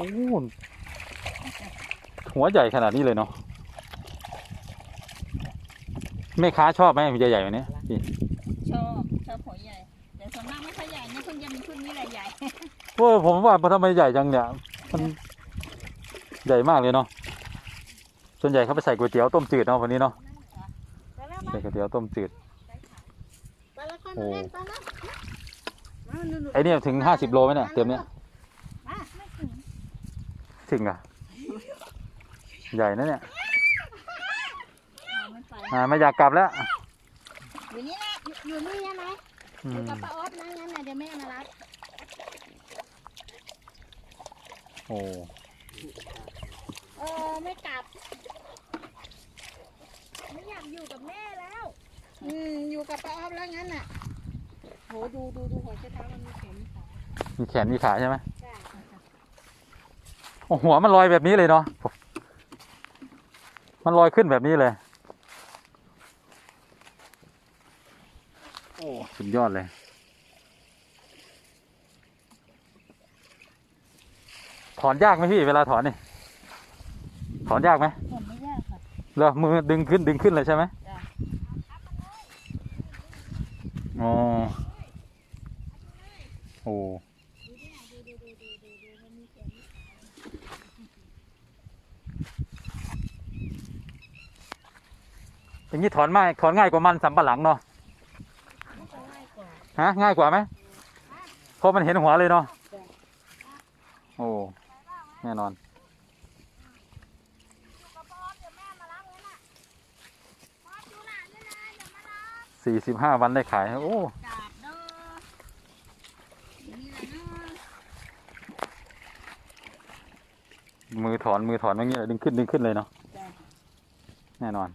อ้หัวใหญ่ขนาดนี้เลยเนาะแม่ค้าชอบไหมมันใหญ่ๆแบบนี้พี่ชอบชอบหัวใหญ่แต่ส่วนมากไม่ค่อยใหญ่นะเพิ่งจะมีพึ่งนี่แหละใหญ่โอ้ผมว่ามันทำไมใหญ่จังเนี่ยมันใหญ่มากเลยเนาะส่วนใหญ่เขาไปใส่ก๋วยเตี๋ยวต้มจืดเนาะวันนี้เนาะไปแล้วใส่ก๋วยเตี๋ยวต้มจืดไปแล้วค่อยมาเล่นไปแล้วมาหนูๆไอ้เนี่ยถึงห้าสิบโลไหมเนี่ยเต็มเนี่ยมาไม่ถึง ถึงอะ ใหญ่นะเนี่ยเอาไม่ไปอ่าไม่อยากกลับแล้วอยู่นี่แหละอยู่อยู่นี่ใช่ไหมอือยู่มกับป้าออสนะงั้นน่ะเดี๋ยวแม่มารับโอ้เออไม่กลับ ไม่อยากอยู่กับแม่แล้ว อืมอยู่กับป้าออสแล้วงั้นน่ะโหดูดูดูหัวเช้าเท้ามันมีเข็มขามีแขนมีขาใช่ไหมใช่โอ้ หัวมันลอยแบบนี้เลยเนาะมันลอยขึ้นแบบนี้เลย โอ้สุดยอดเลย ถอนยากไหมพี่เวลาถอนนี่ ถอนยากไหมผมไม่ยากค่ะเหรอมือดึงขึ้นดึงขึ้นเลยใช่ไหมจ้ะอ๋อโอ้ ดูดิดูดูดูดูดูดูมันมีเข็มมีขา อย่างนี้ถอนง่ายถอนง่ายกว่ามันสำปะหลังเนาะง่ายกว่าฮะง่ายกว่าไหมเพราะมันเห็นหัวเลยเนาะโอ้แน่นอนสี่สิบห้าวันได้ขายโอ้มือถอนมือถอนอย่างเงี้ยดึงขึ้นดึงขึ้นเลยเนาะแน่นอน